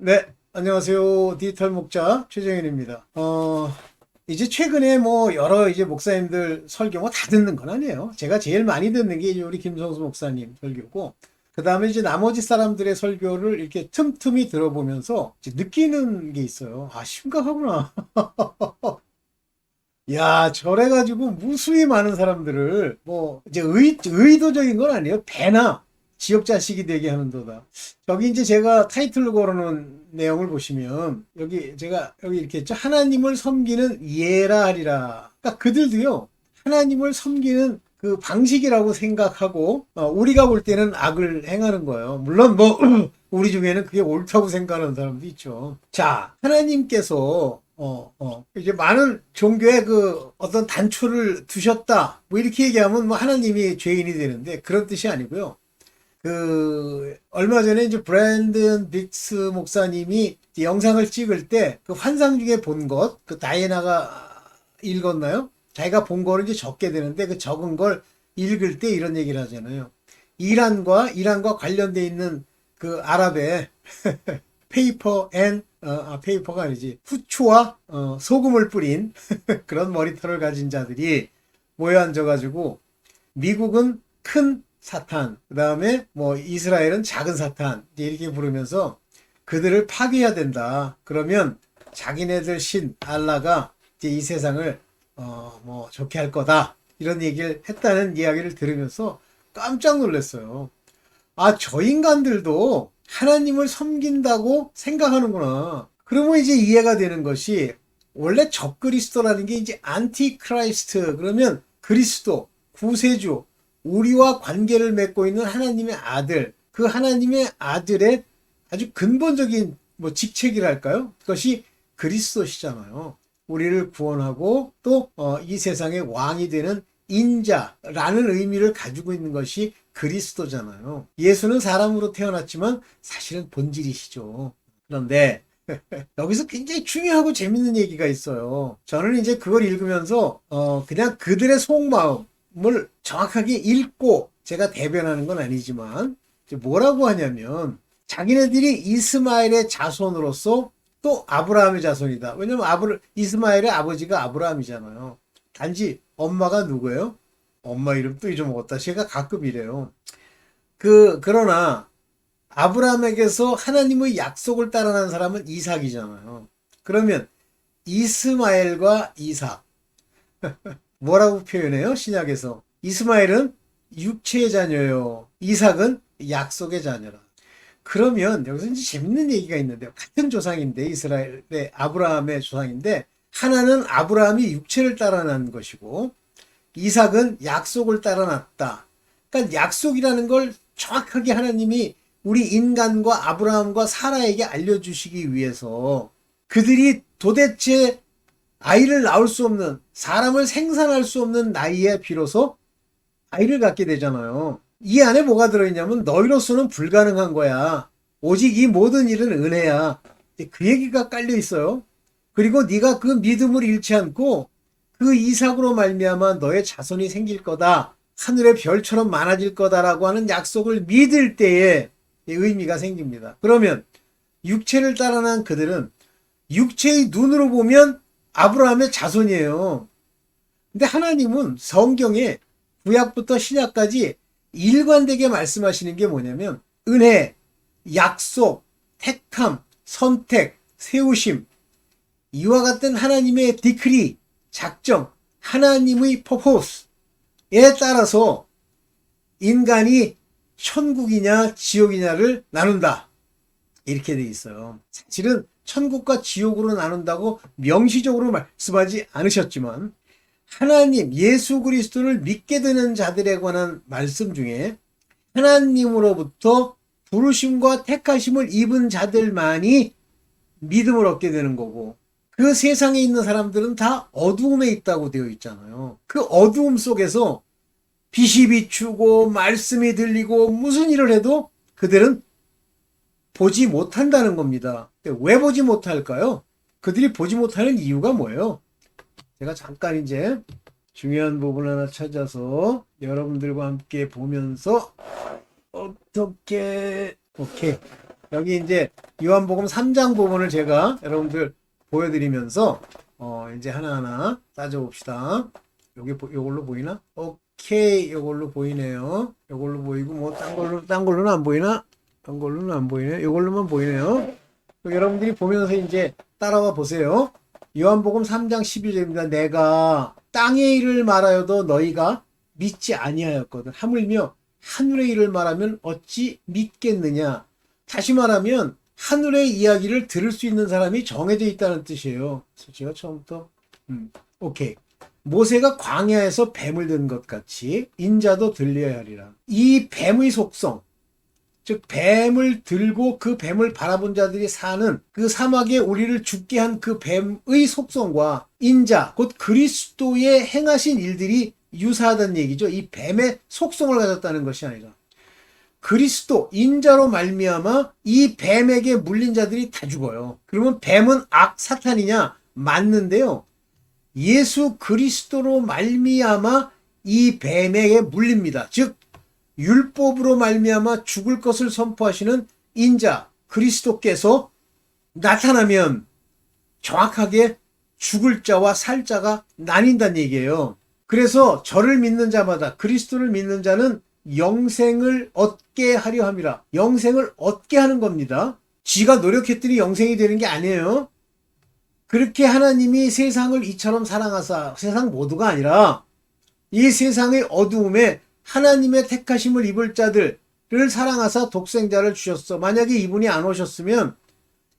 네, 안녕하세요. 디지털 목자 최정현입니다. 어, 이제 최근에 뭐 여러 이제 목사님들 설교 뭐 다 듣는 건 아니에요. 제가 제일 많이 듣는 게 우리 김성수 목사님 설교고, 그 다음에 이제 나머지 사람들의 설교를 이렇게 틈틈이 들어보면서 느끼는 게 있어요. 아, 심각하구나. 야, 저래가지고 무수히 많은 사람들을 뭐 이제 의, 의도적인 건 아니에요. 배나 지역 자식이 되게 하는도다. 여기 이제 제가 타이틀로 걸어놓은 내용을 보시면 여기 제가 여기 이렇게 했죠. 하나님을 섬기는 예라 하리라. 그러니까 그들도요. 하나님을 섬기는 그 방식이라고 생각하고 어, 우리가 볼 때는 악을 행하는 거예요. 물론 뭐 우리 중에는 그게 옳다고 생각하는 사람도 있죠. 자, 하나님께서 어, 어, 이제 많은 종교에 그 어떤 단초를 두셨다. 뭐 이렇게 얘기하면 뭐 하나님이 죄인이 되는데 그런 뜻이 아니고요. 그 얼마 전에 이제 브랜든 빅스 목사님이 영상을 찍을 때 그 환상 중에 본 것, 그 다이애나가 읽었나요? 자기가 본 거를 이제 적게 되는데 그 적은 걸 읽을 때 이런 얘기를 하잖아요. 이란과 이란과 관련돼 있는 그 아랍의 페이퍼 앤 어, 아, 페이퍼가 아니지 후추와 어, 소금을 뿌린 그런 머리털을 가진 자들이 모여 앉아가지고 미국은 큰 사탄, 그 다음에 뭐 이스라엘은 작은 사탄 이렇게 부르면서 그들을 파괴해야 된다. 그러면 자기네들 신 알라가 이제 이 세상을 어 뭐 좋게 할 거다 이런 얘기를 했다는 이야기를 들으면서 깜짝 놀랐어요. 아, 저 인간들도 하나님을 섬긴다고 생각하는구나. 그러면 이제 이해가 되는 것이 원래 적그리스도라는 게 이제 안티크라이스트 그러면 그리스도 구세주 우리와 관계를 맺고 있는 하나님의 아들 그 하나님의 아들의 아주 근본적인 뭐 직책이랄까요? 그것이 그리스도시잖아요. 우리를 구원하고 또이 세상의 왕이 되는 인자라는 의미를 가지고 있는 것이 그리스도잖아요. 예수는 사람으로 태어났지만 사실은 본질이시죠. 그런데 여기서 굉장히 중요하고 재밌는 얘기가 있어요. 저는 이제 그걸 읽으면서 어 그냥 그들의 속마음 을 정확하게 읽고 제가 대변하는 건 아니지만 뭐라고 하냐면 자기네들이 이스마엘의 자손으로서 또 아브라함의 자손이다. 왜냐면 아브라, 이스마엘의 아버지가 아브라함이잖아요. 단지 엄마가 누구예요? 엄마 이름 또 잊어먹었다. 제가 가끔 이래요. 그, 그러나, 아브라함에게서 하나님의 약속을 따라난 사람은 이삭이잖아요. 그러면, 이스마엘과 이삭. 뭐라고 표현해요? 신약에서. 이스마엘은 육체의 자녀요. 이삭은 약속의 자녀라. 그러면 여기서 이제 재밌는 얘기가 있는데요. 같은 조상인데, 이스라엘의 아브라함의 조상인데, 하나는 아브라함이 육체를 따라난 것이고, 이삭은 약속을 따라났다. 그러니까 약속이라는 걸 정확하게 하나님이 우리 인간과 아브라함과 사라에게 알려주시기 위해서 그들이 도대체 아이를 낳을 수 없는 사람을 생산할 수 없는 나이에 비로소 아이를 갖게 되잖아요. 이 안에 뭐가 들어있냐면 너희로서는 불가능한 거야. 오직 이 모든 일은 은혜야. 그 얘기가 깔려 있어요. 그리고 네가 그 믿음을 잃지 않고 그 이삭으로 말미암아 너의 자손이 생길 거다. 하늘의 별처럼 많아질 거다라고 하는 약속을 믿을 때에 의미가 생깁니다. 그러면 육체를 따라난 그들은 육체의 눈으로 보면 아브라함의 자손이에요. 근데 하나님은 성경에 구약부터 신약까지 일관되게 말씀하시는 게 뭐냐면 은혜, 약속, 택함, 선택, 세우심 이와 같은 하나님의 디크리, 작정, 하나님의 퍼포스에 따라서 인간이 천국이냐 지옥이냐를 나눈다. 이렇게 돼 있어요. 사실은 천국과 지옥으로 나눈다고 명시적으로 말씀하지 않으셨지만 하나님 예수 그리스도를 믿게 되는 자들에 관한 말씀 중에 하나님으로부터 부르심과 택하심을 입은 자들만이 믿음을 얻게 되는 거고 그 세상에 있는 사람들은 다 어두움에 있다고 되어 있잖아요. 그 어두움 속에서 빛이 비추고 말씀이 들리고 무슨 일을 해도 그들은 보지 못한다는 겁니다. 왜 보지 못할까요? 그들이 보지 못하는 이유가 뭐예요? 제가 잠깐 이제 중요한 부분 하나 찾아서 여러분들과 함께 보면서 어떻게 오케이 여기 이제 요한복음 3장 부분을 제가 여러분들 보여드리면서 어 이제 하나하나 따져봅시다. 여기 보- 요걸로 보이나? 오케이 요걸로 보이네요. 요걸로 보이고 뭐 딴 걸로 딴 걸로는 안 보이나? 딴 걸로는 안 보이네. 요걸로만 보이네요. 여러분들이 보면서 이제 따라와 보세요. 요한복음 3장 12절입니다. 내가 땅의 일을 말하여도 너희가 믿지 아니하였거든. 하물며 하늘의 일을 말하면 어찌 믿겠느냐. 다시 말하면 하늘의 이야기를 들을 수 있는 사람이 정해져 있다는 뜻이에요. 그래서 제가 처음부터 음, 오케이. 모세가 광야에서 뱀을 든 것 같이 인자도 들려야 하리라. 이 뱀의 속성, 즉 뱀을 들고 그 뱀을 바라본 자들이 사는 그 사막에 우리를 죽게 한 그 뱀의 속성과 인자 곧 그리스도의 행하신 일들이 유사하다는 얘기죠. 이 뱀의 속성을 가졌다는 것이 아니라 그리스도 인자로 말미암아 이 뱀에게 물린 자들이 다 죽어요. 그러면 뱀은 악 사탄이냐? 맞는데요. 예수 그리스도로 말미암아 이 뱀에게 물립니다. 즉 율법으로 말미암아 죽을 것을 선포하시는 인자 그리스도께서 나타나면 정확하게 죽을 자와 살 자가 나뉜다는 얘기예요. 그래서 저를 믿는 자마다 그리스도를 믿는 자는 영생을 얻게 하려 함이라. 영생을 얻게 하는 겁니다. 지가 노력했더니 영생이 되는 게 아니에요. 그렇게 하나님이 세상을 이처럼 사랑하사 세상 모두가 아니라 이 세상의 어두움에 하나님의 택하심을 입을 자들을 사랑하사 독생자를 주셨어. 만약에 이분이 안 오셨으면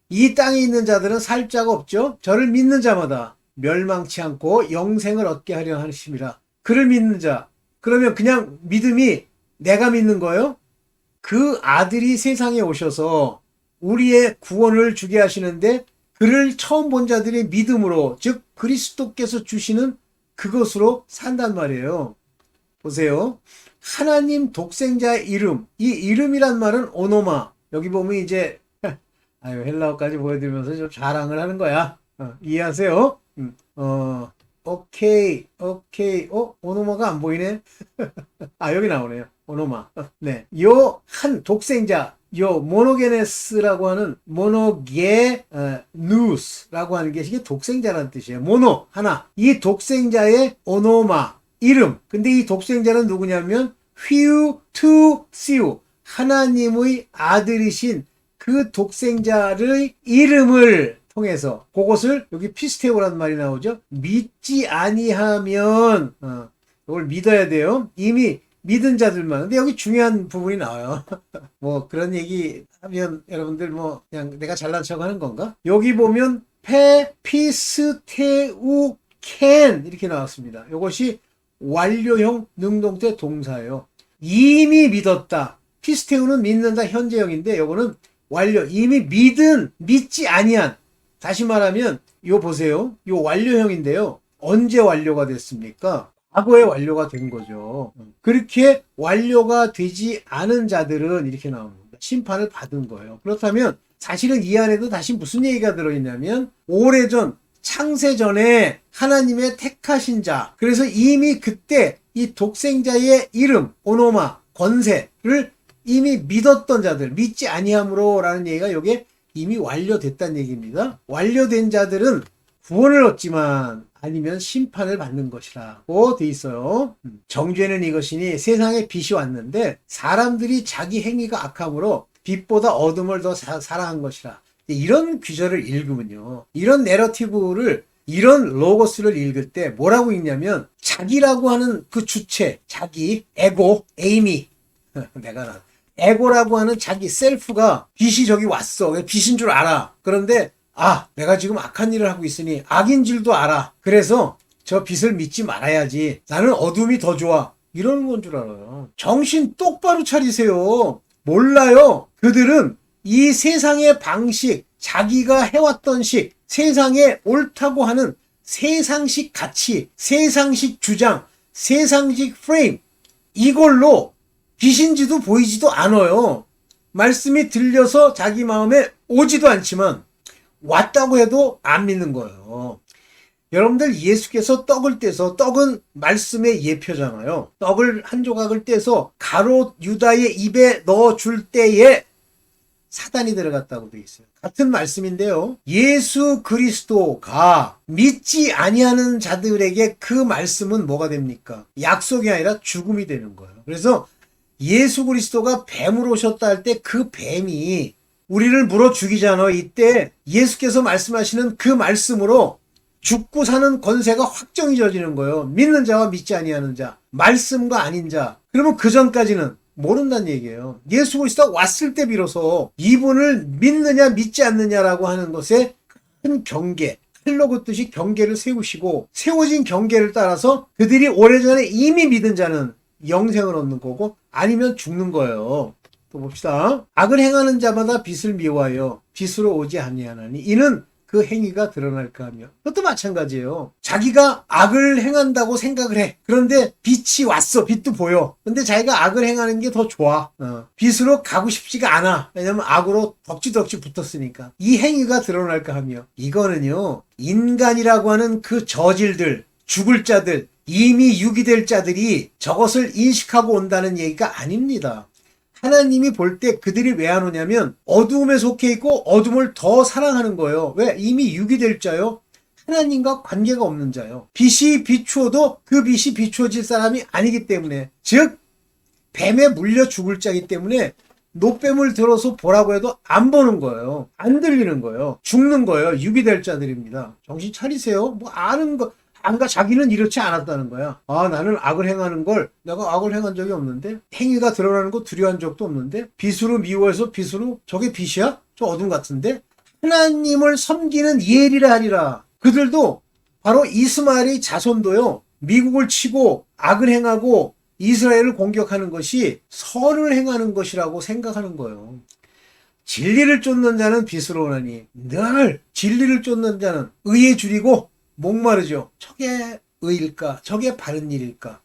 이 땅에 있는 자들은 살 자가 없죠. 저를 믿는 자마다 멸망치 않고 영생을 얻게 하려 하심이라. 그를 믿는 자. 그러면 그냥 믿음이 내가 믿는 거예요? 그 아들이 세상에 오셔서 우리의 구원을 주게 하시는데 그를 처음 본 자들의 믿음으로 즉 그리스도께서 주시는 그것으로 산단 말이에요. 보세요. 하나님 독생자의 이름. 이 이름이란 말은 오노마. 여기 보면 이제 아유 헬라어까지 보여드리면서 좀 자랑을 하는 거야. 어, 이해하세요? 음, 어 오케이 오케이 어 오노마가 안 보이네. 아 여기 나오네요. 오노마. 어, 네. 요 한 독생자 요 모노게네스라고 하는 모노게 어, 누스라고 하는 게 이게 독생자라는 뜻이에요. 모노 하나. 이 독생자의 오노마 이름. 근데 이 독생자는 누구냐면 휘우 투 시우 하나님의 아들이신 그 독생자의 이름을 통해서 그것을 여기 피스테오라는 말이 나오죠. 믿지 아니하면 어, 이걸 믿어야 돼요. 이미 믿은 자들만. 근데 여기 중요한 부분이 나와요. 뭐 그런 얘기 하면 여러분들 뭐 그냥 내가 잘난 척 하는 건가? 여기 보면 페 피스테우 캔 이렇게 나왔습니다. 이것이 완료형 능동태 동사예요. 이미 믿었다. 피스테우는 믿는다 현재형인데 요거는 완료 이미 믿은 믿지 아니한 다시 말하면 요 보세요. 요 완료형인데요. 언제 완료가 됐습니까? 과거에 완료가 된 거죠. 그렇게 완료가 되지 않은 자들은 이렇게 나옵니다. 심판을 받은 거예요. 그렇다면 사실은 이 안에도 다시 무슨 얘기가 들어있냐면 오래전 창세 전에 하나님의 택하신 자 그래서 이미 그때 이 독생자의 이름 오노마 권세를 이미 믿었던 자들 믿지 아니함으로라는 얘기가 여기에 이미 완료됐다는 얘기입니다. 완료된 자들은 구원을 얻지만 아니면 심판을 받는 것이라고 돼 있어요. 음, 정죄는 이것이니 세상에 빛이 왔는데 사람들이 자기 행위가 악함으로 빛보다 어둠을 더 사, 사랑한 것이라. 이런 귀절을 읽으면요. 이런 내러티브를 이런 로고스를 읽을 때 뭐라고 읽냐면 자기라고 하는 그 주체, 자기, 에고, 에이미. 내가 나. 에고라고 하는 자기 셀프가 빛이 저기 왔어. 빛인 줄 알아. 그런데 아, 내가 지금 악한 일을 하고 있으니 악인 줄도 알아. 그래서 저 빛을 믿지 말아야지. 나는 어둠이 더 좋아. 이러는 건줄 알아요. 정신 똑바로 차리세요. 몰라요. 그들은 이 세상의 방식, 자기가 해왔던 식, 세상에 옳다고 하는 세상식 가치, 세상식 주장, 세상식 프레임, 이걸로 빛인지도 보이지도 않아요. 말씀이 들려서 자기 마음에 오지도 않지만 왔다고 해도 안 믿는 거예요. 여러분들 예수께서 떡을 떼서 떡은 말씀의 예표잖아요. 떡을 한 조각을 떼서 가롯 유다의 입에 넣어 줄 때에 사단이 들어갔다고 돼 있어요. 같은 말씀인데요. 예수 그리스도가 믿지 아니하는 자들에게 그 말씀은 뭐가 됩니까? 약속이 아니라 죽음이 되는 거예요. 그래서 예수 그리스도가 뱀으로 오셨다 할 때 그 뱀이 우리를 물어 죽이잖아. 이때 예수께서 말씀하시는 그 말씀으로 죽고 사는 권세가 확정이 져지는 거예요. 믿는 자와 믿지 아니하는 자, 말씀과 아닌 자. 그러면 그 전까지는 모른다는 얘기예요. 예수 그리스도 왔을 때 비로소 이분을 믿느냐 믿지 않느냐라고 하는 것에 큰 경계, 칼로 긋듯이 경계를 세우시고 세워진 경계를 따라서 그들이 오래전에 이미 믿은 자는 영생을 얻는 거고 아니면 죽는 거예요. 또 봅시다. 악을 행하는 자마다 빛을 미워하여 빛으로 오지 아니하나니 이는 그 행위가 드러날까 하며 그것도 마찬가지예요. 자기가 악을 행한다고 생각을 해. 그런데 빛이 왔어. 빛도 보여. 근데 자기가 악을 행하는 게 더 좋아. 어. 빛으로 가고 싶지가 않아. 왜냐면 악으로 덕지덕지 붙었으니까. 이 행위가 드러날까 하며 이거는요. 인간이라고 하는 그 저질들, 죽을 자들, 이미 유기될 자들이 저것을 인식하고 온다는 얘기가 아닙니다. 하나님이 볼 때 그들이 왜 안 오냐면 어두움에 속해 있고 어둠을 더 사랑하는 거예요. 왜? 이미 유기될 자요. 하나님과 관계가 없는 자요. 빛이 비추어도 그 빛이 비추어질 사람이 아니기 때문에 즉 뱀에 물려 죽을 자이기 때문에 노뱀을 들어서 보라고 해도 안 보는 거예요. 안 들리는 거예요. 죽는 거예요. 유기될 자들입니다. 정신 차리세요. 뭐 아는 거 안가 자기는 이렇지 않았다는 거야. 아, 나는 악을 행하는 걸 내가 악을 행한 적이 없는데 행위가 드러나는 거 두려워한 적도 없는데 빛으로 미워해서 빛으로 저게 빛이야? 저 어둠 같은데 하나님을 섬기는 예리라 하리라. 그들도 바로 이스마엘의 자손도요. 미국을 치고 악을 행하고 이스라엘을 공격하는 것이 선을 행하는 것이라고 생각하는 거예요. 진리를 쫓는 자는 빛으로 오나니 늘 진리를 쫓는 자는 의에 줄이고 목마르죠. 저게 의일까? 저게 바른 일일까?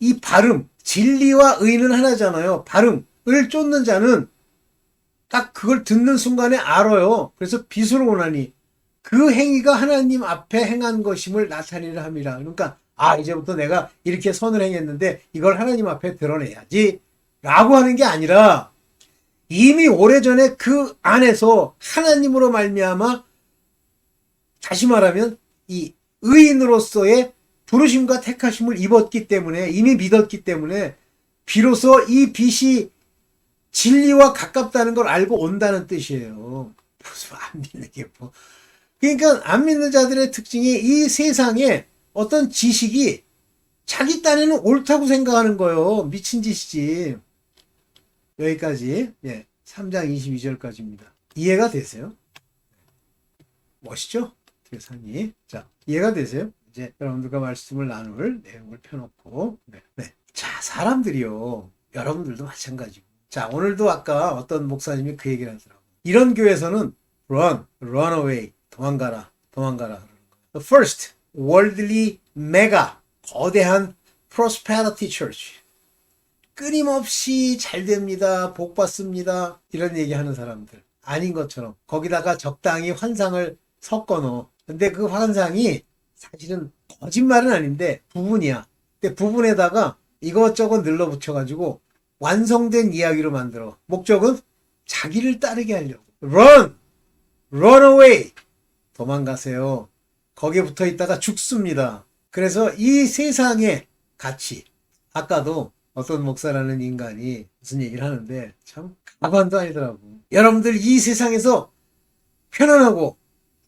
이 발음, 진리와 의는 하나잖아요. 발음을 쫓는 자는 딱 그걸 듣는 순간에 알아요. 그래서 빛으로 오나니 그 행위가 하나님 앞에 행한 것임을 나타내려 함이라. 그러니까 아 이제부터 내가 이렇게 선을 행했는데 이걸 하나님 앞에 드러내야지 라고 하는 게 아니라 이미 오래전에 그 안에서 하나님으로 말미암아 다시 말하면 이 의인으로서의 부르심과 택하심을 입었기 때문에 이미 믿었기 때문에 비로소 이 빛이 진리와 가깝다는 걸 알고 온다는 뜻이에요. 무슨 안 믿는 게 뭐. 그러니까 안 믿는 자들의 특징이 이 세상에 어떤 지식이 자기 딴에는 옳다고 생각하는 거예요. 미친 짓이지. 여기까지. 예. 3장 22절까지입니다. 이해가 되세요? 멋있죠? 대상이. 자, 이해가 되세요? 이제 여러분들과 말씀을 나눌 내용을 펴놓고. 네. 네. 자, 사람들이요. 여러분들도 마찬가지고. 자, 오늘도 아까 어떤 목사님이 그 얘기를 하더라고요. 이런 교회에서는 run, run away, 도망가라, 도망가라. The first worldly mega, 거대한 prosperity church. 끊임없이 잘 됩니다. 복 받습니다. 이런 얘기 하는 사람들. 아닌 것처럼. 거기다가 적당히 환상을 섞어 넣어. 근데 그 환상이 사실은 거짓말은 아닌데 부분이야. 근데 부분에다가 이것저것 늘러 붙여가지고 완성된 이야기로 만들어. 목적은 자기를 따르게 하려고. run! run away! 도망가세요. 거기에 붙어 있다가 죽습니다. 그래서 이 세상의 가치. 아까도 어떤 목사라는 인간이 무슨 얘기를 하는데 참 가관도 아니더라고. 여러분들 이 세상에서 편안하고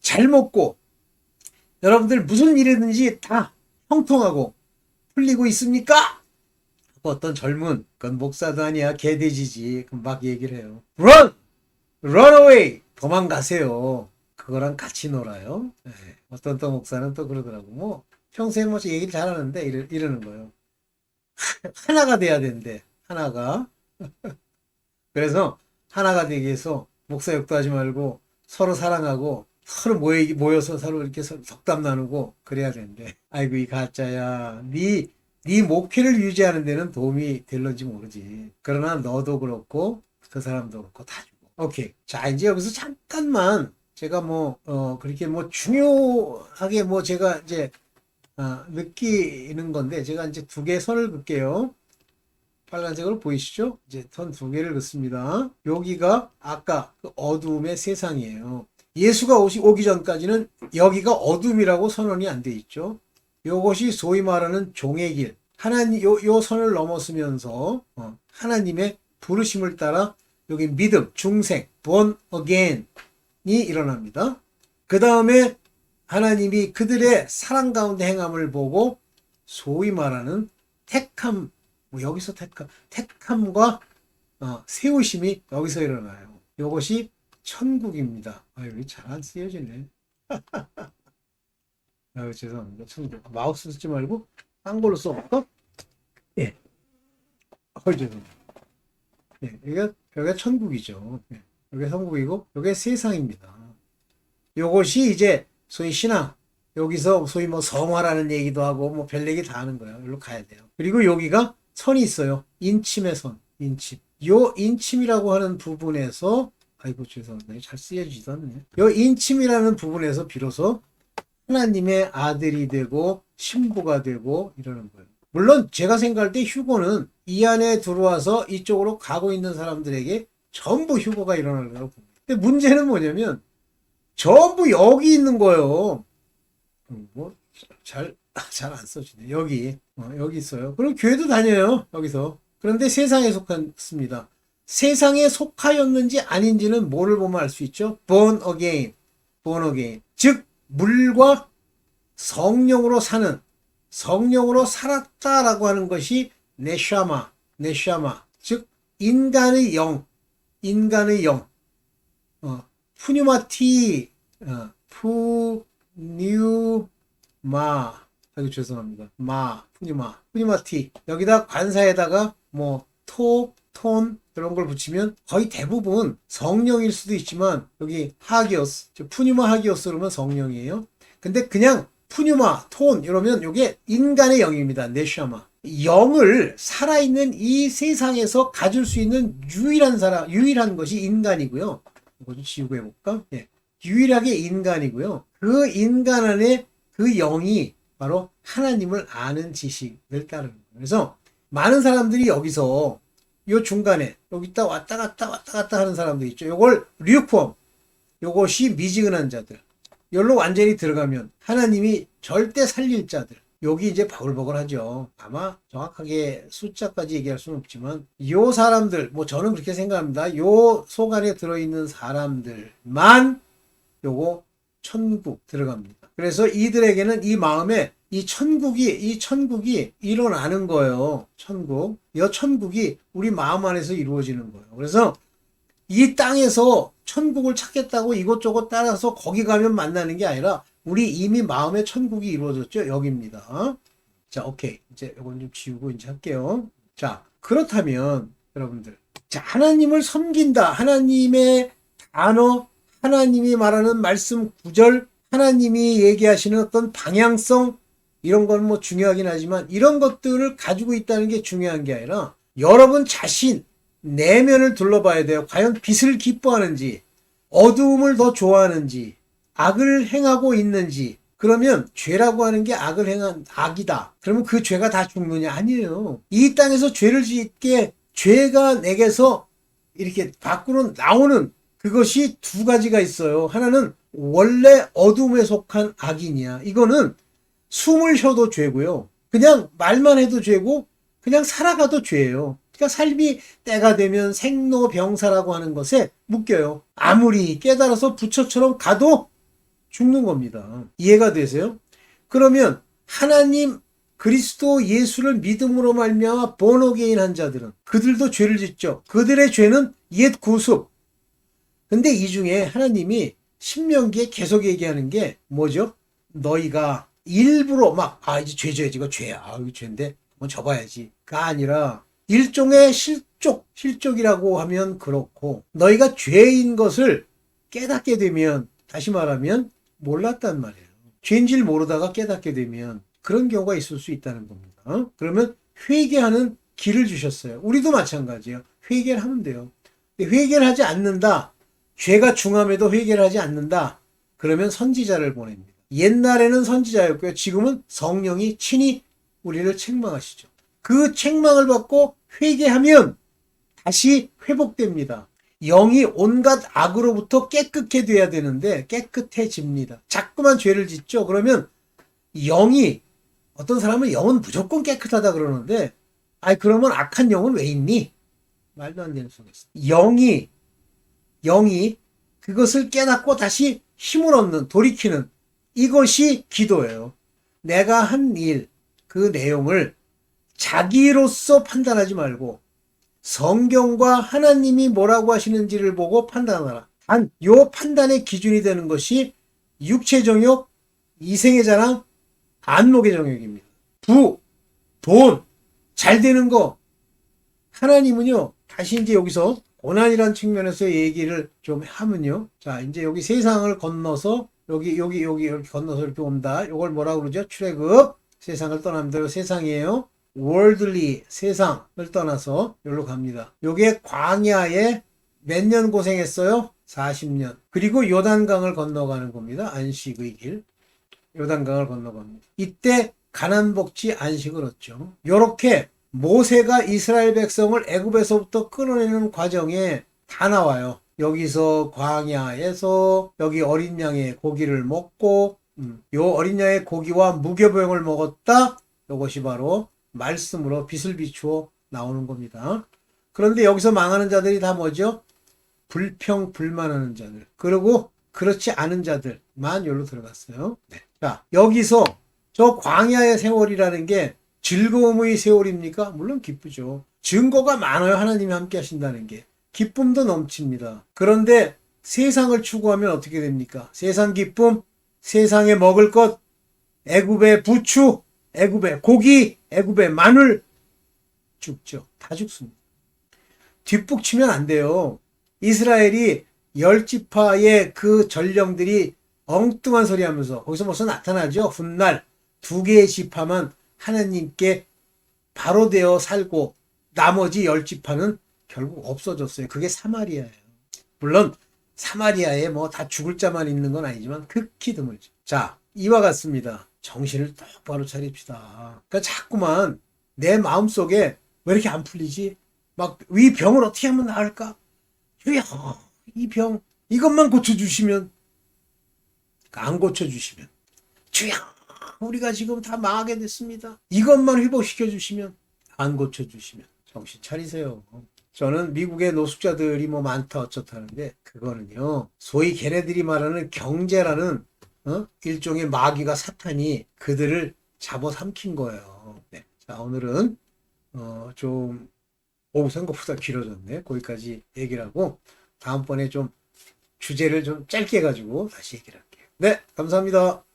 잘 먹고 여러분들 무슨 일이든지 다 형통하고 풀리고 있습니까? 어떤 젊은 그건 목사도 아니야 개돼지지 막 얘기를 해요. Run, run away 도망가세요. 그거랑 같이 놀아요. 네. 어떤 또 목사는 또 그러더라고. 뭐 평소에 뭐 얘기를 잘하는데 이러, 이러는 거예요. 하나가 돼야 된대. 하나가. 그래서 하나가 되기 위해서 목사 욕도 하지 말고 서로 사랑하고 서로 모여, 모여서 서로 이렇게 서- 덕담 나누고 그래야 된대. 아이고 이 가짜야. 네, 네 목표를 유지하는 데는 도움이 될런지 모르지. 그러나 너도 그렇고 그 사람도 그렇고 다 주고. 오케이. 자 이제 여기서 잠깐만 제가 뭐 어, 그렇게 뭐 중요하게 뭐 제가 이제 아, 느끼는 건데 제가 이제 두 개 선을 긋게요. 빨간색으로 보이시죠? 이제 선 두 개를 긋습니다. 여기가 아까 그 어두움의 세상이에요. 예수가 오시, 오기 전까지는 여기가 어둠이라고 선언이 안 돼 있죠. 요것이 소위 말하는 종의 길. 하나님, 요, 요 선을 넘었으면서, 어, 하나님의 부르심을 따라 여기 믿음, 중생, born again이 일어납니다. 그 다음에 하나님이 그들의 사랑 가운데 행함을 보고 소위 말하는 택함, 뭐 여기서 택함, 택함과 어, 세우심이 여기서 일어나요. 이것이 천국입니다. 아, 여기 잘 안 쓰여지네. 아, 죄송합니다. 천국. 마우스 쓰지 말고 딴 걸로 써볼까? 예. 어, 죄송합니다. 예, 여기가, 여기가 천국이죠. 예. 여기가 천국이고, 여기가 세상입니다. 요것이 이제 소위 신앙, 여기서 소위 뭐 성화라는 얘기도 하고 뭐 별 얘기 다 하는 거예요. 여기로 가야 돼요. 그리고 여기가 선이 있어요. 인침의 선, 인침. 요 인침이라고 하는 부분에서 아이고 죄송합니다. 잘 쓰여지지도 않네. 요 인침이라는 부분에서 비로소 하나님의 아들이 되고 신부가 되고 이러는 거예요. 물론 제가 생각할 때 휴고는 이 안에 들어와서 이쪽으로 가고 있는 사람들에게 전부 휴고가 일어나는 거라고 봅니다. 근데 문제는 뭐냐면 전부 여기 있는 거예요. 음, 뭐, 잘, 잘 안 써지네. 여기, 어, 여기 있어요. 그럼 교회도 다녀요. 여기서. 그런데 세상에 속했습니다. 세상에 속하였는지 아닌지는 뭐를 보면 알 수 있죠? born again. born again. 즉, 물과 성령으로 사는, 성령으로 살았다라고 하는 것이 네샤마, 네샤마. 즉, 인간의 영, 인간의 영. 어, 푸뉴마티, 어, 푸뉴마. 아이고, 죄송합니다. 마, 푸뉴마, 푸뉴마티. 여기다 관사에다가 뭐, 토, 톤, 그런 걸 붙이면 거의 대부분 성령일 수도 있지만, 여기 하기오스, 저 푸뉴마 하기오스 그러면 성령이에요. 근데 그냥 푸뉴마, 톤, 이러면 이게 인간의 영입니다. 네샤마. 영을 살아있는 이 세상에서 가질 수 있는 유일한 사람, 유일한 것이 인간이고요. 이거 좀 지우고 해볼까? 예. 유일하게 인간이고요. 그 인간 안에 그 영이 바로 하나님을 아는 지식을 따르는 거예요. 그래서 많은 사람들이 여기서 요 중간에 여기다 왔다 갔다 왔다 갔다 하는 사람들 있죠. 요걸 류폼. 요것이 미지근한 자들. 여기로 완전히 들어가면 하나님이 절대 살릴 자들. 여기 이제 바글바글하죠. 아마 정확하게 숫자까지 얘기할 수는 없지만 요 사람들 뭐 저는 그렇게 생각합니다. 요 속 안에 들어있는 사람들만 요거 천국 들어갑니다. 그래서 이들에게는 이 마음에 이 천국이 이 천국이 일어나는 거예요. 천국. 이 천국이 우리 마음 안에서 이루어지는 거예요. 그래서 이 땅에서 천국을 찾겠다고 이것저것 따라서 거기 가면 만나는 게 아니라 우리 이미 마음의 천국이 이루어졌죠. 여기입니다. 자, 오케이. 이제 이건 좀 지우고 이제 할게요. 자, 그렇다면 여러분들. 자, 하나님을 섬긴다. 하나님의 단어, 하나님이 말하는 말씀 구절, 하나님이 얘기하시는 어떤 방향성, 이런 건 뭐 중요하긴 하지만 이런 것들을 가지고 있다는 게 중요한 게 아니라 여러분 자신, 내면을 둘러봐야 돼요. 과연 빛을 기뻐하는지, 어두움을 더 좋아하는지, 악을 행하고 있는지, 그러면 죄라고 하는 게 악을 행한 악이다. 그러면 그 죄가 다 죽느냐? 아니에요. 이 땅에서 죄를 짓게 죄가 내게서 이렇게 밖으로 나오는 그것이 두 가지가 있어요. 하나는 원래 어둠에 속한 악인이야. 이거는 숨을 쉬어도 죄고요. 그냥 말만 해도 죄고 그냥 살아가도 죄예요. 그러니까 삶이 때가 되면 생로병사라고 하는 것에 묶여요. 아무리 깨달아서 부처처럼 가도 죽는 겁니다. 이해가 되세요? 그러면 하나님 그리스도 예수를 믿음으로 말미암아 번호게인 한 자들은 그들도 죄를 짓죠. 그들의 죄는 옛 구습. 근데 이 중에 하나님이 신명기에 계속 얘기하는 게 뭐죠? 너희가 일부러 막 아 이제 죄 져야지 이거 죄야. 아 이거 죄인데 한번 접어야지 가 아니라 일종의 실족 실족이라고 하면 그렇고 너희가 죄인 것을 깨닫게 되면 다시 말하면 몰랐단 말이에요. 죄인지를 모르다가 깨닫게 되면 그런 경우가 있을 수 있다는 겁니다. 어? 그러면 회개하는 길을 주셨어요. 우리도 마찬가지예요. 회개를 하면 돼요. 회개를 하지 않는다. 죄가 중함에도 회개를 하지 않는다. 그러면 선지자를 보냅니다. 옛날에는 선지자였고요. 지금은 성령이 친히 우리를 책망하시죠. 그 책망을 받고 회개하면 다시 회복됩니다. 영이 온갖 악으로부터 깨끗해 돼야 되는데 깨끗해집니다. 자꾸만 죄를 짓죠. 그러면 영이 어떤 사람은 영은 무조건 깨끗하다 그러는데 아이 그러면 악한 영은 왜 있니? 말도 안 되는 소리 있어. 영이 영이 그것을 깨닫고 다시 힘을 얻는 돌이키는 이것이 기도예요. 내가 한 일, 그 내용을 자기로서 판단하지 말고 성경과 하나님이 뭐라고 하시는지를 보고 판단하라. 단, 요 판단의 기준이 되는 것이 육체 정욕, 이생의 자랑, 안목의 정욕입니다. 부, 돈, 잘 되는 거. 하나님은요, 다시 이제 여기서 고난이란 측면에서 얘기를 좀 하면요. 자, 이제 여기 세상을 건너서 여기, 여기, 여기, 이렇게 건너서 이렇게 온다. 요걸 뭐라고 그러죠? 출애굽. 세상을 떠납니다. 요 세상이에요. 월들리 세상을 떠나서 여기로 갑니다. 요게 광야에 몇 년 고생했어요? 40년. 그리고 요단강을 건너가는 겁니다. 안식의 길. 요단강을 건너갑니다. 이때 가난 복지 안식을 얻죠. 요렇게 모세가 이스라엘 백성을 애굽에서부터 끌어내는 과정에 다 나와요. 여기서 광야에서 여기 어린 양의 고기를 먹고 음, 요 어린 양의 고기와 무교병을 먹었다. 요것이 바로 말씀으로 빛을 비추어 나오는 겁니다. 그런데 여기서 망하는 자들이 다 뭐죠? 불평 불만하는 자들. 그리고 그렇지 않은 자들만 여기로 들어갔어요. 네. 자, 여기서 저 광야의 세월이라는 게 즐거움의 세월입니까? 물론 기쁘죠. 증거가 많아요. 하나님이 함께 하신다는 게. 기쁨도 넘칩니다. 그런데 세상을 추구하면 어떻게 됩니까? 세상 기쁨, 세상에 먹을 것, 애굽의 부추, 애굽의 고기, 애굽의 마늘 죽죠. 다 죽습니다. 뒷북치면 안 돼요. 이스라엘이 열 지파의 그 전령들이 엉뚱한 소리 하면서 거기서 무슨 나타나죠? 훗날 두 개의 지파만 하나님께 바로 되어 살고 나머지 열 지파는 결국 없어졌어요. 그게 사마리아예요. 물론 사마리아에 뭐 다 죽을 자만 있는 건 아니지만 극히 드물죠. 자, 이와 같습니다. 정신을 똑바로 차립시다. 그러니까 자꾸만 내 마음속에 왜 이렇게 안 풀리지? 막 이 병을 어떻게 하면 나을까? 주여, 이 병 이것만 고쳐주시면 안 고쳐주시면 주여, 우리가 지금 다 망하게 됐습니다. 이것만 회복시켜 주시면 안 고쳐주시면 정신 차리세요. 저는 미국의 노숙자들이 뭐 많다 어쩌다 하는데 그거는요 소위 걔네들이 말하는 경제라는 어? 일종의 마귀가 사탄이 그들을 잡아삼킨 거예요. 네. 자 오늘은 어, 좀 오, 생각보다 길어졌네. 거기까지 얘기를 하고 다음번에 좀 주제를 좀 짧게 가지고 다시 얘기를 할게요. 네, 감사합니다.